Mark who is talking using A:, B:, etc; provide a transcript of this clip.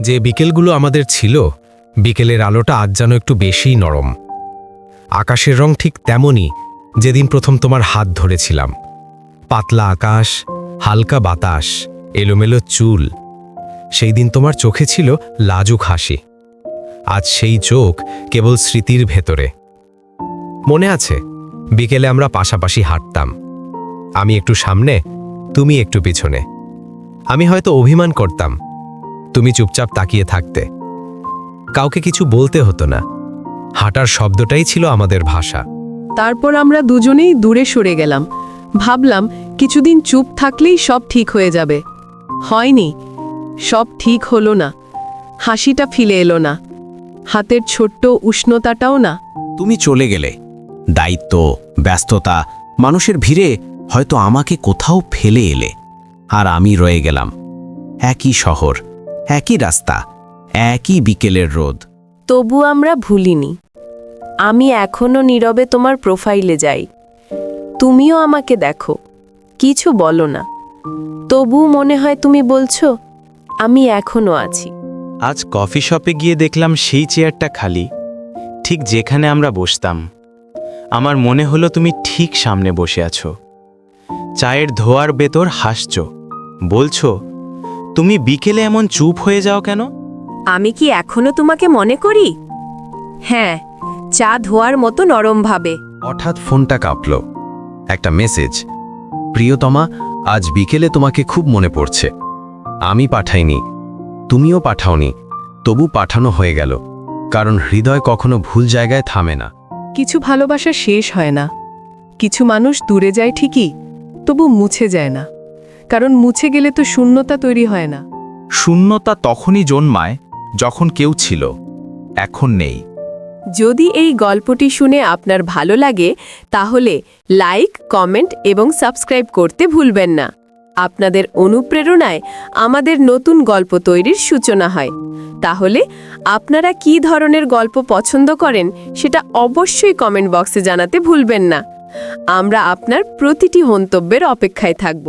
A: যে বিকেলগুলো আমাদের ছিল, বিকেলের আলোটা আজ যেন একটু বেশিই নরম। আকাশের রং ঠিক তেমনই যেদিন প্রথম তোমার হাত ধরেছিলাম। পাতলা আকাশ, হালকা বাতাস, এলোমেলো চুল। সেই দিন তোমার চোখে ছিল লাজুক হাসি। আজ সেই চোখ কেবল স্মৃতির ভেতরে। মনে আছে, বিকেলে আমরা পাশাপাশি হাঁটতাম। আমি একটু সামনে, তুমি একটু পিছনে। আমি হয়তো অভিমান করতাম তুমি চুপচাপ তাকিয়ে থাকতে। কাউকে কিছু বলতে হতো না। হাঁটার শব্দটাই ছিল আমাদের ভাষা।
B: তারপর আমরা দুজনেই দূরে সরে গেলাম। ভাবলাম কিছুদিন চুপ থাকলেই সব ঠিক হয়ে যাবে। হয়নি। সব ঠিক হলো না। হাসিটা ফিলে এলো না। হাতের ছোট্ট উষ্ণতাটাও না।
C: তুমি চলে গেলে। দায়িত্ব ব্যস্ততা মানুষের ভিড়ে হয়তো আমাকে কোথাও ফেলে এলে। আর আমি রয়ে গেলাম। একই শহর। একই রাস্তা একই বিকেলের রোদ।
D: তবু আমরা ভুলিনি। আমি এখনও নীরবে তোমার প্রোফাইলে যাই। তুমিও আমাকে দেখো কিছু বলো না। তবু মনে হয় তুমি বলছো আমি এখনও আছি।
E: আজ কফি শপে গিয়ে দেখলাম সেই চেয়ারটা খালি ঠিক যেখানে আমরা বসতাম। আমার মনে হলো তুমি ঠিক সামনে বসে আছো। চায়ের ধোয়ার ভেতর হাসছ বলছো তুমি বিকেলে এমন চুপ হয়ে যাও কেন?
D: আমি কি এখনও তোমাকে মনে করি? হ্যাঁ চা ধোয়ার মতো নরমভাবে
F: হঠাৎ ফোনটা কাঁপল। একটা মেসেজ। প্রিয়তমা আজ বিকেলে তোমাকে খুব মনে পড়ছে। আমি পাঠাইনি। তুমিও পাঠাওনি। তবু পাঠানো হয়ে গেল। কারণ হৃদয় কখনো ভুল জায়গায় থামে না।
B: কিছু ভালোবাসা শেষ হয় না। কিছু মানুষ দূরে যায় ঠিকই তবু মুছে যায় না। কারণ মুছে গেলে তো শূন্যতা তৈরি হয় না।
G: শূন্যতা তখনই জন্মায় যখন কেউ ছিল এখন নেই।
D: যদি এই গল্পটি শুনে আপনার ভালো লাগে তাহলে লাইক কমেন্ট এবং সাবস্ক্রাইব করতে ভুলবেন না। আপনাদের অনুপ্রেরণায় আমাদের নতুন গল্প তৈরির সূচনা হয়। তাহলে আপনারা কী ধরনের গল্প পছন্দ করেন সেটা অবশ্যই কমেন্ট বক্সে জানাতে ভুলবেন না। আমরা আপনার প্রতিটি মন্তব্যের অপেক্ষায় থাকব।